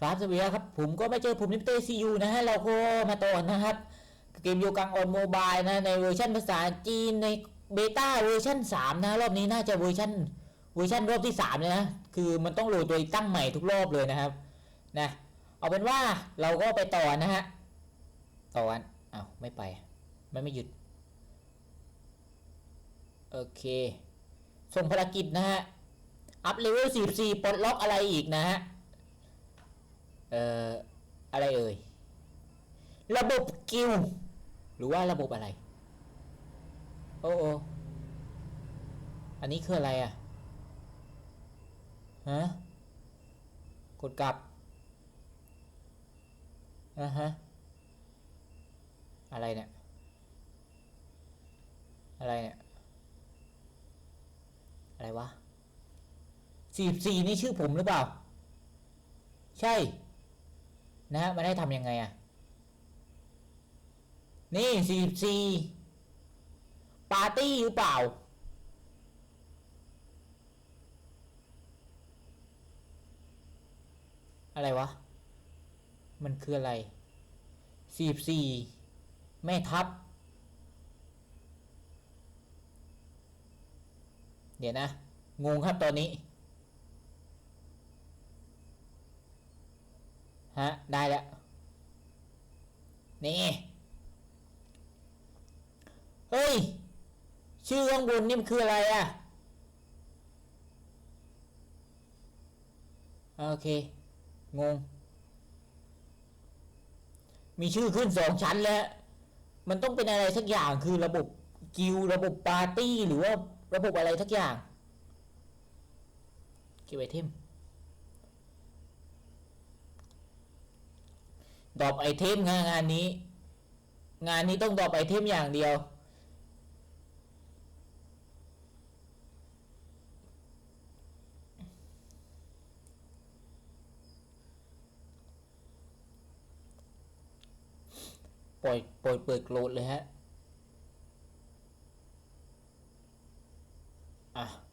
ครับสวัสดีครับ ผมก็ไม่เจอผมนิมเตซียูนะฮะ เราก็มาต่อนะครับ เกมโยกังออนโมบายนะ ในเวอร์ชันภาษาจีนในเบต้าเวอร์ชัน3 นะ รอบนี้น่าจะเวอร์ชันเวอร์ชันรอบที่3เลยนะ คือมันต้องโหลดโดยตั้งใหม่ทุกรอบเลยนะครับนะเอาเป็นว่าเราก็ไปต่อนะฮะ ต่อวันอ้าวไม่ไป มันไม่หยุด โอเค ส่งภารกิจนะฮะ อัพเลเวล 44ปลดล็อกอะไรอีกนะฮะ เอ่ออะไรเอ่ย ระบบกิลด์หรือว่าระบบอะไร โอ้โออันนี้คืออะไรอะฮะกดกลับอะฮะ อะไรเนี่ย อะไรเนี่ย อะไรวะสี่สี่นี่ชื่อผมหรือเปล่า ใช่ นะฮะมันให้ทำยังไงอะ นี่สี่สี่ปาร์ตี้หรือเปล่า อะไรวะ มันคืออะไรสี่สี่แม่ทัพ เดี๋ยวนะ งงครับตอนนี้ ฮะ ได้แล้ว นี่ เฮ้ย ชื่อข้างบนนี่มันคืออะไรอะโอเค งง มีชื่อขึ้นสองชั้นแล้ว มันต้องเป็นอะไรสักอย่างคือระบบกิลด์ระบบปาร์ตี้ หรือว่าระบบอะไรสักอย่าง เก็บไอเทม ดรอปไอเทมงานงานนี้ งานนี้ต้องดรอปไอเทมอย่างเดียว ปล่อยปล่อยเปิดโกรธเลยฮะ อะ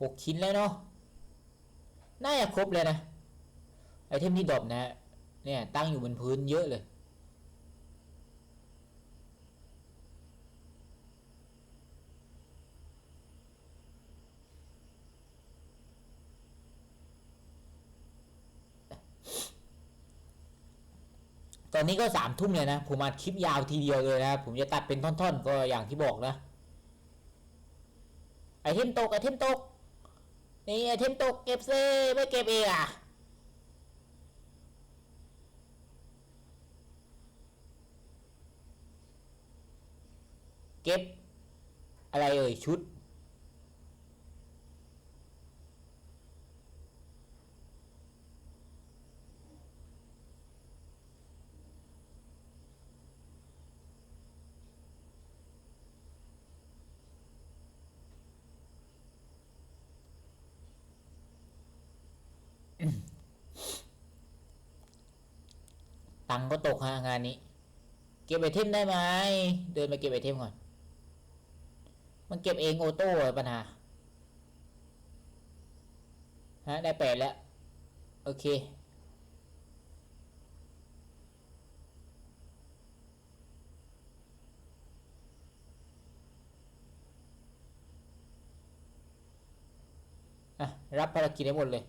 หกชิ้นแล้วเนาะน่าจะครบเลยนะไอเทมที่ดรอปนะฮะเนี่ยตั้งอยู่บนพื้นเยอะเลย ตอนนี้ก็สามทุ่มเลยนะ ผมอัดคลิปยาวทีเดียวเลยนะ ผมจะตัดเป็นท่อนๆ ก็อย่างที่บอกนะ ไอเทมตก ไอเทมตก นี่ไอเทมตกเก็บเซ่ไม่เก็บเองอะเก็บ อะไรเอ่ยชุด ตังก็ตกฮะงานนี้ เก็บไอเทมได้ไหมเดินมาเก็บไอเทมก่อน มันเก็บเองโอโต้ปัญหาฮะได้แปดแล้ว โอเคอะรับภารกิจให้หมดเลย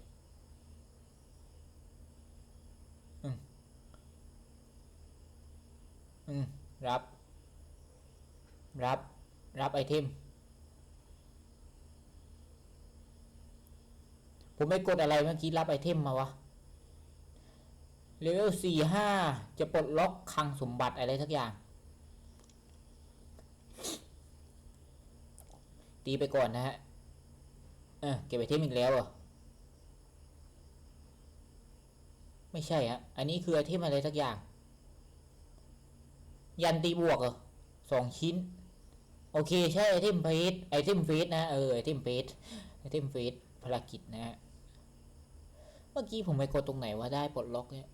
อืม อืม รับ รับ รับไอเทม ผมไม่กดอะไรเมื่อกี้รับไอเทมมาวะเลเวลสี่ห้าจะปลดล็อกคลังสมบัติอะไรสักอย่าง ตีไปก่อนนะฮะ เออเก็บไอเทมอีกแล้วเหรอะไม่ใช่ฮะ อันนี้คือไอเทมอะไรสักอย่าง ยันตีบวกเหรอสองชิ้น โอเคใช่ไอเทมเฟสไอเทมเฟสนะเออไอเทมเฟสไอเทมเฟสภารกิจนะฮะเมื่อกี้ผมไปกดตรงไหนว่าได้ปลดล็อกเนี่ย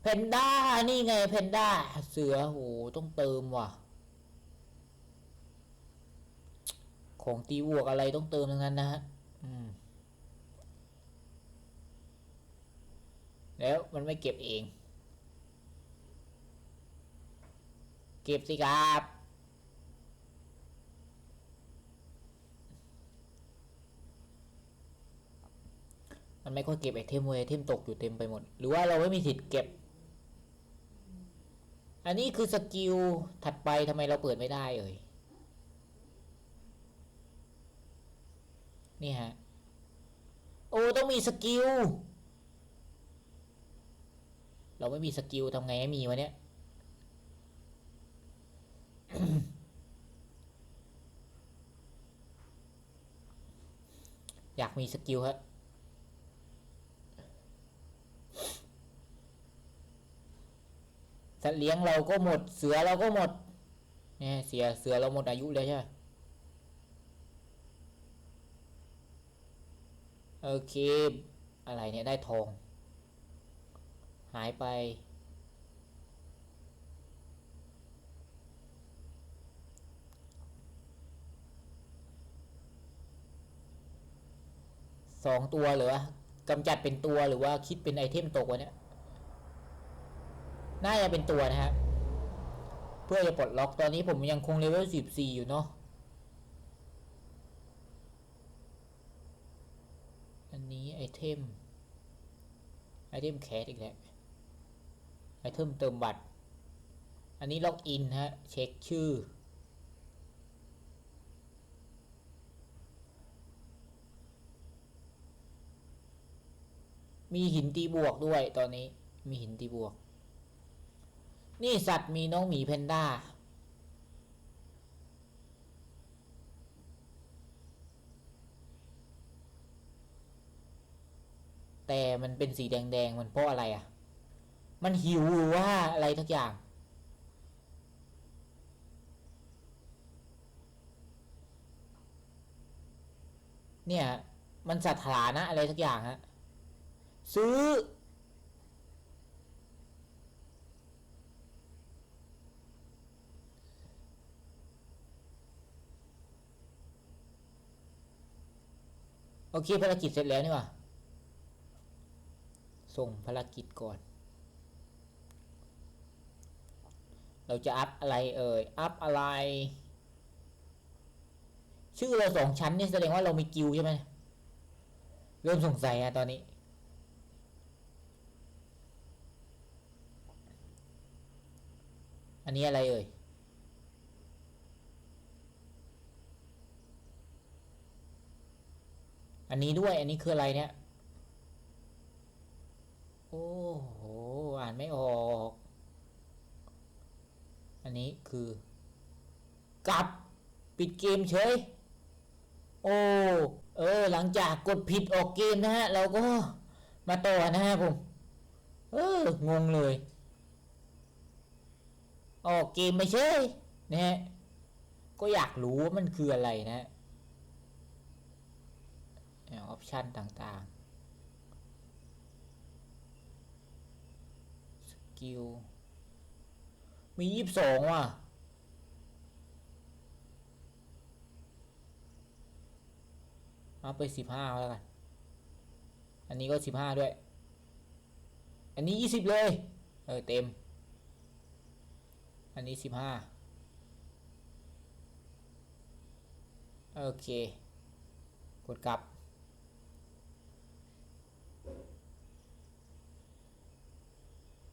เพนด้านี่ไงเพนด้าเสือโหต้องเติมว่ะ ของตีบวกอะไรต้องเติมทั้งนั้นนะฮะแล้วมันไม่เก็บเอง เก็บสิครับ มันไม่ค่อยเก็บไอเทมเวยไอเทมตกอยู่เต็มไปหมด หรือว่าเราไม่มีสิทธิ์เก็บ อันนี้คือสกิลถัดไปทำไมเราเปิดไม่ได้เอ่ย นี่ฮะ โอ้ ต้องมีสกิล เราไม่มีสกิลทำไงให้มีวะเนี่ย อยากมีสกิลฮะสัตว์เลี้ยงเราก็หมด เสือเราก็หมด เนี่ย เสียเสือเราหมดอายุเลยใช่ไหมโอเค อะไรเนี่ยได้ทอง หายไป สองตัวเหรอกำจัดเป็นตัวหรือว่าคิดเป็นไอเทมตกวะเนี่ยน่าจะเป็นตัวนะฮะเพื่อจะปลดล็อกตอนนี้ผมยังคงเลเวล14อยู่เนาะอันนี้ไอเทมไอเทมแคสอีกแล้วไอเทมเติมบัตร อันนี้ล็อกอินฮะ เช็คชื่อ มีหินตีบวกด้วยตอนนี้ มีหินตีบวก นี่สัตว์มีน้องหมีแพนด้า แต่มันเป็นสีแดงๆ มันเพราะอะไรอะ มันหิวหรือว่าอะไรทักอย่างเนี่ย มันสถานะอะไรทักอย่างฮะ ซื้อ โอเคภารกิจเสร็จแล้วนี่ว่าส่งภารกิจก่อน เราจะอัพอะไรเอ่ย อัพอะไร ชื่อเราสองชั้นนี่แสดงว่าเรามีกิลด์ใช่ไหม เริ่มสงสัยอะตอนนี้ อันนี้อะไรเอ่ย อันนี้ด้วย อันนี้คืออะไรเนี่ย โอ้โห อ่านไม่ออก อันนี้คือกลับปิดเกมเฉย โอ้ เออ หลังจากกดผิดออกเกมนะฮะ เราก็มาต่อนะฮะผม เออ งงเลย ออกเกมไม่ใช่นะฮะก็อยากรู้ว่ามันคืออะไรนะ ออปชันต่างๆ สกิล มียี่สิบสองว่ะ เอาไปสิบห้าแล้วกัน อันนี้ก็สิบห้าด้วย อันนี้ยี่สิบเลย เออ เต็ม อันนี้สิบห้าโอเค กดกลับ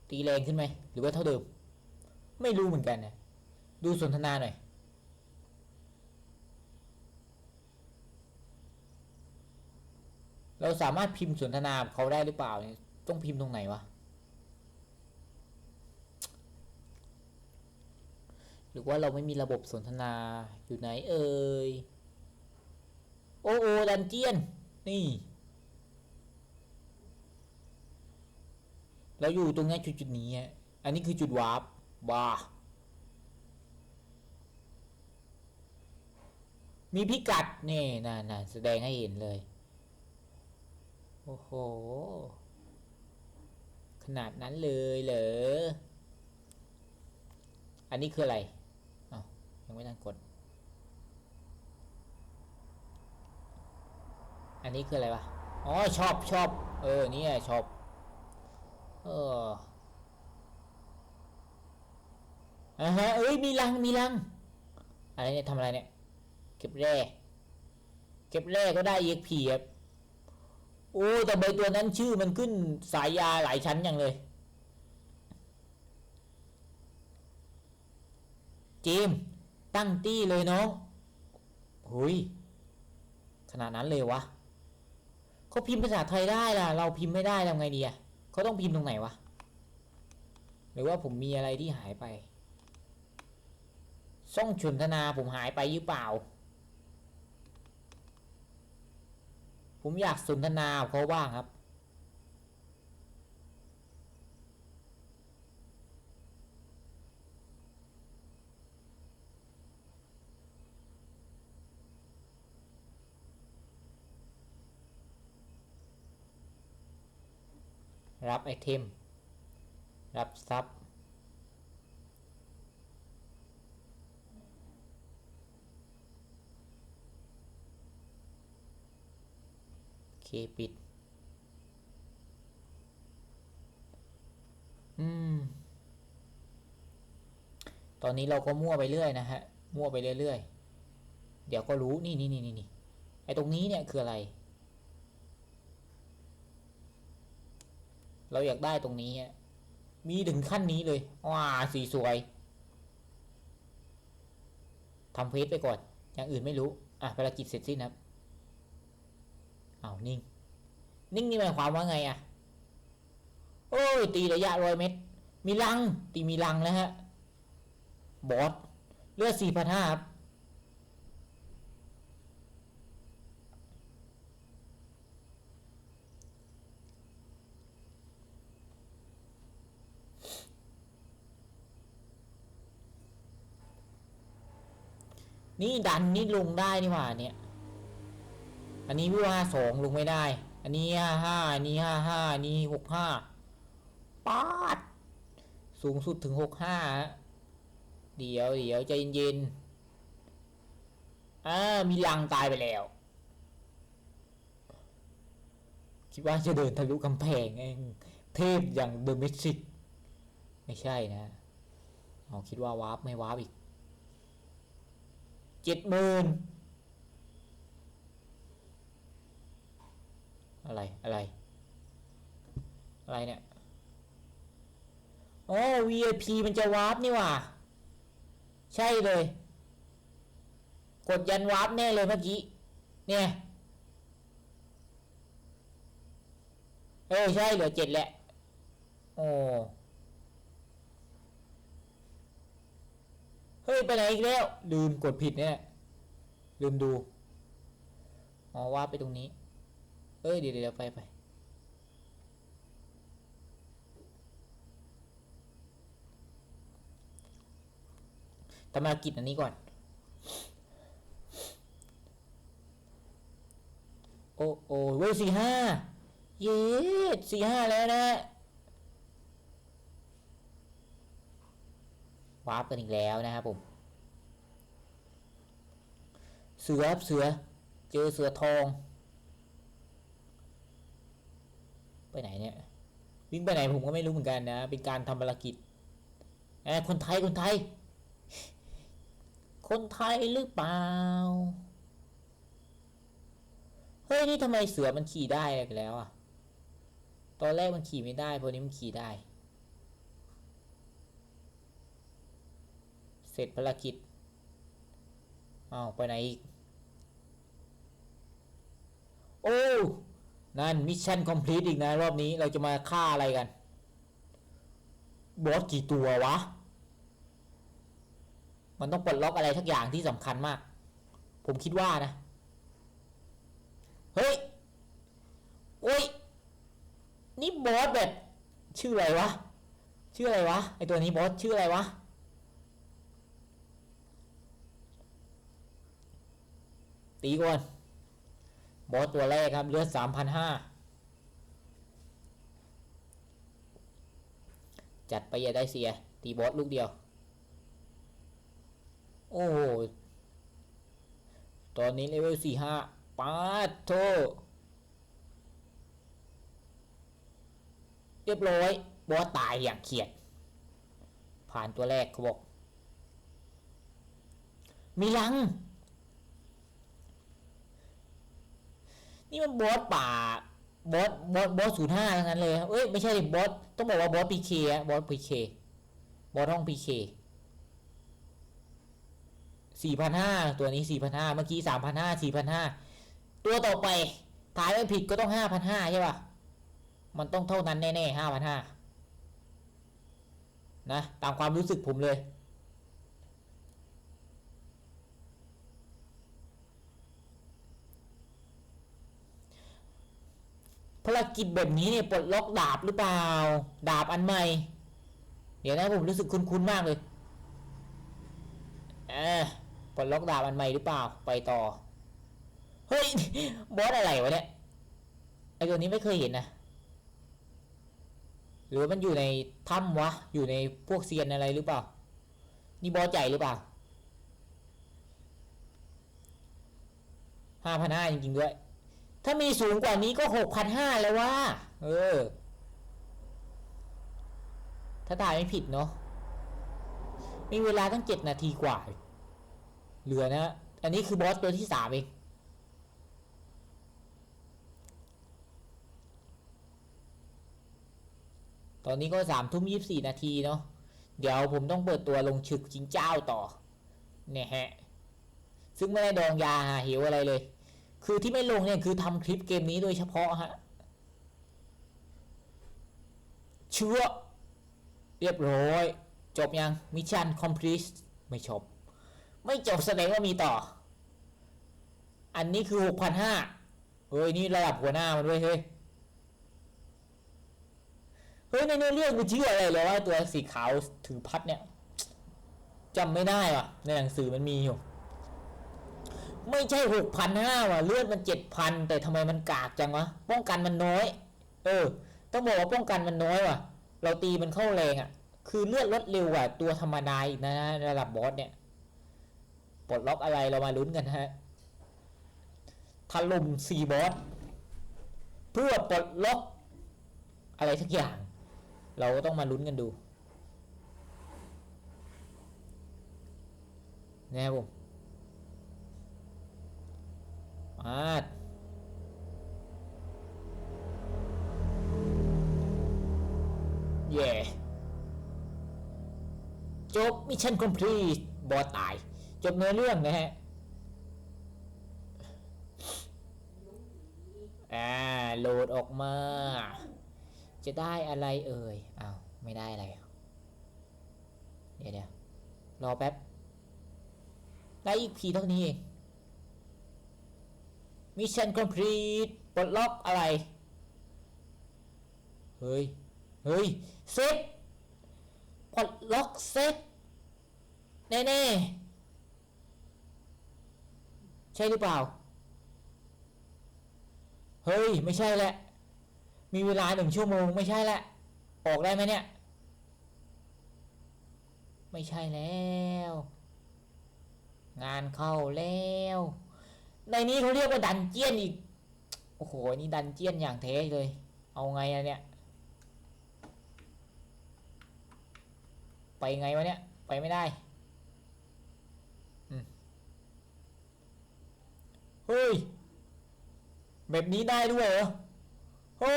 ตีแรงขึ้นไหม หรือว่าเท่าเดิม ไม่รู้เหมือนกันนะ ดูสนทนาหน่อย เราสามารถพิมพ์สนทนาเขาได้หรือเปล่าเนี่ย ต้องพิมพ์ตรงไหนวะ หรือว่าเราไม่มีระบบสนทนาอยู่ไหนเอ่ย โอโอดันเจียน นี่ เราอยู่ตรงนี้จุดจุดนี้ อันนี้คือจุดวาร์ปบ้ามีพิกัด นี่น่ะๆแสดงให้เห็นเลย โอ้โห ขนาดนั้นเลยเหรอ อันนี้คืออะไร ยังไม่ทันกด อันนี้คืออะไรวะ อ๋อชอบชอบเออ นี่ชอบเอออ่าฮะเอ้ย มีรัง มีรัง อะไรเนี่ยทำอะไรเนี่ย เก็บแร่ เก็บแร่ก็ได้ EXP ครับโอ้แต่ใบตัวนั้นชื่อมันขึ้นสายยาหลายชั้นอย่างเลยเจม ตั้งตี้เลยน้องหุยขนาดนั้นเลยวะเขาพิมพ์ภาษาไทยได้ล่ะ เราพิมพ์ไม่ได้ทำไงดีอะเขาต้องพิมพ์ตรงไหนวะ หรือว่าผมมีอะไรที่หายไป ซ่องชนทนาผมหายไปหรือเปล่า ผมอยากสนทนาเขาบ้างครับ รับไอเทม รับทรัพย์ โอเค ปิด อืม ตอนนี้เราก็มั่วไปเรื่อยนะฮะ มั่วไปเรื่อยๆ เดี๋ยวก็รู้ นี่นี่นี่นี่นี่ไอตรงนี้เนี่ยคืออะไร เราอยากได้ตรงนี้มีถึงขั้นนี้เลยว้าสีสวยทำเพจไปก่อน อย่างอื่นไม่รู้ อะภารกิจเสร็จสิ้นครับเอานิ่ง นิ่งนี่หมายความว่าไงอะโอ้ย ตีระยะร้อยเมตร มีลัง ตีมีลังแล้วฮะ บอส เลือดสี่พันห้าครับ นี่ดันนี่ลงได้นี่หว่าเนี่ย อันนี้วิวห้าสองลงไม่ได้ อันนี้ห้าห้าอันนี้ห้าห้าอันนี้หกห้าปาด สูงสุดถึงหกห้าเดี๋ยวเดี๋ยวใจเย็นๆอ่ามีลังตายไปแล้ว คิดว่าจะเดินทะลุกำแพงเองเทพอย่างเดอะเมทริก ไม่ใช่นะ เอาคิดว่าวาร์ปไม่วาร์ปอีก เจ็ดหมื่นอะไรอะไร อะไรเนี่ยอ๋อ VIP มันจะวาร์ปนี่ว่า ใช่เลย กดยันวาร์ปแน่เลยเมื่อกี้ เนี่ย เออใช่เหลือเจ็ดแหละ โอ้ ฮ้ย ไปไหนอีกแล้ว ลืมกดผิดเนี่ยลืมดูอ๋อว่าไปตรงนี้ เอ้ย เดี๋ยวเดี๋ยวไปไปทำภารกิจอันนี้ก่อน โอ้โอ้เว้ยสี่ห้า เย้สี่ห้าแล้วนะ วาร์ปกันอีกแล้วนะครับผม เสือเสือ เจอเสือทอง ไปไหนเนี่ย วิ่งไปไหนผมก็ไม่รู้เหมือนกันนะ เป็นการทำภารกิจแอบคนไทยคนไทย คนไทยหรือเปล่า เฮ้ย นี่ทำไมเสือมันขี่ได้แล้วอะ ตอนแรกมันขี่ไม่ได้พอนี้มันขี่ได้ เส ร็จภารกิจอ้าวไปไหนอีก โอ้ นั่นมิชชั่นคอมพลีทอีกนะ รอบนี้เราจะมาฆ่าอะไรกัน บอสกี่ตัววะ มันต้องปลดล็อกอะไรทักอย่างที่สำคัญมาก ผมคิดว่านะ เฮ้ย โอ้ย นี่บอสแบบ ชื่ออะไรวะ ชื่ออะไรวะ ไอตัวนี้บอสชื่ออะไรวะ ตีก่อนบอสตัวแรกครับเลือดสามพันห้าจัดไปอย่าได้เสีย ตีบอสลูกเดียว โอ้โห ตอนนี้เลเวลสี่ห้าปาดโทเรียบร้อย บอสตายอย่างเขียด ผ่านตัวแรกเขาบอก มีลัง นี่มันบอสป่าบอสบอสบอสศูนย์ห้าทั้งนั้นเลยเอ้ยไม่ใช่บอสต้องบอกว่าบอสพีเคบอสพีเคบอสห้องพีเคสี่พันห้าตัวนี้สี่พันห้าเมื่อกี้สามพันห้าสี่พันห้าตัวต่อไปถ่ายไม่ผิดก็ต้องห้าพันห้าใช่ป่ะมันต้องเท่านั้นแน่ๆห้าพันห้านะ ตามความรู้สึกผมเลย ภารกิจแบบนี้เนี่ยปลดล็อกดาบหรือเปล่า ดาบอันใหม่ เดี๋ยวนะผมรู้สึกคุ้นๆมากเลยเออปลดล็อกดาบอันใหม่หรือเปล่า ไปต่อ เฮ้ย บอสอะไรวะเนี่ย ไอตัวนี้ไม่เคยเห็นนะ หรือมันอยู่ในถ้ำวะ อยู่ในพวกเซียนอะไรหรือเปล่า นี่บอสใหญ่หรือเปล่าห้าพันห้าจริงๆด้วย ถ้ามีสูงกว่านี้ก็หกพันห้าแล้วว่า เออ ถ้าถ่ายไม่ผิดเนาะ มีเวลาตั้งเจ็ดนาทีกว่า เหลือนะ อันนี้คือบอสตัวที่สามเอง ตอนนี้ก็สามทุ่มยี่สี่นาทีเนาะ เดี๋ยวผมต้องเปิดตัวลงฉึกจิงเจ้าต่อ เนี่ยฮะ ซึ่งไม่ได้ดองยาหาเหวอะไรเลย คือที่ไม่ลงเนี่ยคือทำคลิปเกมนี้โดยเฉพาะฮะเชื่อเรียบร้อย จบยังมิชชั่นคอมพลีทไม่จบ ไม่จบแสดงว่ามีต่อ อันนี้คือหกพันห้าเฮ้ย นี่ระดับหัวหน้ามันด้วยเฮ้ย เฮ้ย ในเนื้อเรื่องมันชื่ออะไรเลยว่าตัวสีขาวถือพัดเนี่ยจำไม่ได้ว่ะ ในหนังสือมันมีอยู่ ไม่ใช่หกพันห้าว่ะเลือดมันเจ็ดพันแต่ทำไมมันกากจังวะป้องกันมันน้อย เออ ต้องบอกว่าป้องกันมันน้อยว่ะ เราตีมันเข้าแรงอะ คือเลือดลดเร็วกว่าตัวธรรมดาอีกนะระดับบอสเนี่ยปลดล็อกอะไรเรามาลุ้นกันฮะถล่มสี่บอสเพื่อปลดล็อกอะไรสักอย่าง เราก็ต้องมาลุ้นกันดูนะครับผมมาดเย่จบมิชชั่นคอมพลีทบอตาย จบเนื้อเรื่องนะฮะอ่าโหลดออกมา จะได้อะไรเอ่ยอ้าวไม่ได้อะไร เดี๋ยวเดี๋ยวรอแป๊บ ได้อีกพีเท่านี้เอง มิชชั่นคอมพลีทปลดล็อกอะไร เฮ้ย เฮ้ย เซ็ตปลดล็อกเซ็ตแน่ๆ ใช่หรือเปล่า เฮ้ย ไม่ใช่แหละ มีเวลาหนึ่งชั่วโมง ไม่ใช่แหละ ออกได้ไหมเนี่ย ไม่ใช่แล้ว งานเข้าแล้ว ในนี้เขาเรียกว่าดันเจียนอีก โอ้โหนี่ดันเจียนอย่างเทเลย เอาไงอะเนี่ย ไปไงวะเนี่ย ไปไม่ได้อืเฮ้ย แบบนี้ได้ด้วยเหรอ โอ้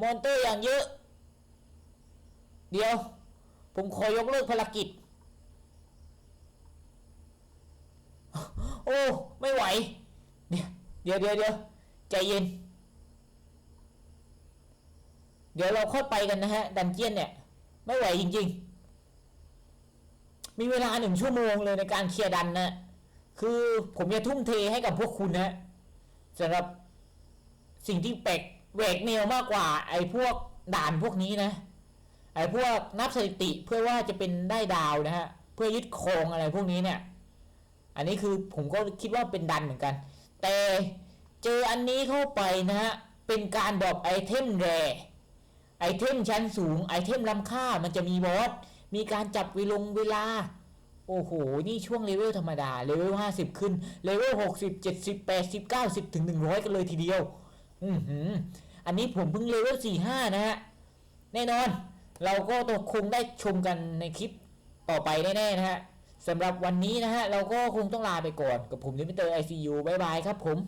มอนเตอร์อย่างเยอะ เดี๋ยว ผมขอยกเลิกภารกิจ โอ้ไม่ไหว เดี๋ยวเดี๋ยวเดี๋ยวใจเย็น เดี๋ยวเราค่อยไปกันนะฮะ ดันเจียนเนี่ย ไม่ไหวจริง ๆ มีเวลาหนึ่งชั่วโมงเลยในการเคลียร์ดันนะคือผมจะทุ่มเทให้กับพวกคุณนะสำหรับสิ่งที่แปลกแหวกแนวมากกว่า ไอ้พวกด่านพวกนี้นะ ไอ้พวกนับสถิติเพื่อว่าจะเป็นได้ดาวนะฮะ เพื่อยึดครองอะไรพวกนี้เนี่ย อันนี้คือผมก็คิดว่าเป็นดันเหมือนกัน แต่เจออันนี้เข้าไปนะฮะ เป็นการดรอปไอเทมแรไอไอเทมชั้นสูง ไอเทมล้ำค่ามันจะมีบอส มีการจับเวลงเวลา โอ้โห นี่ช่วงเลเวลธรรมดา เลเวล50 ขึ้น เลเวล60 70 80 90 ถึง 100 กันเลยทีเดียว อือหือ อันนี้ผมเพิ่งเลเวล45 นะฮะ แน่นอน เราก็ต้องคงได้ชมกันในคลิปต่อไปแน่ๆนะฮะ สำหรับวันนี้นะฮะ เราก็คงต้องลาไปก่อนกับผมลิมิเตอร์ไอซียูบายบายครับผม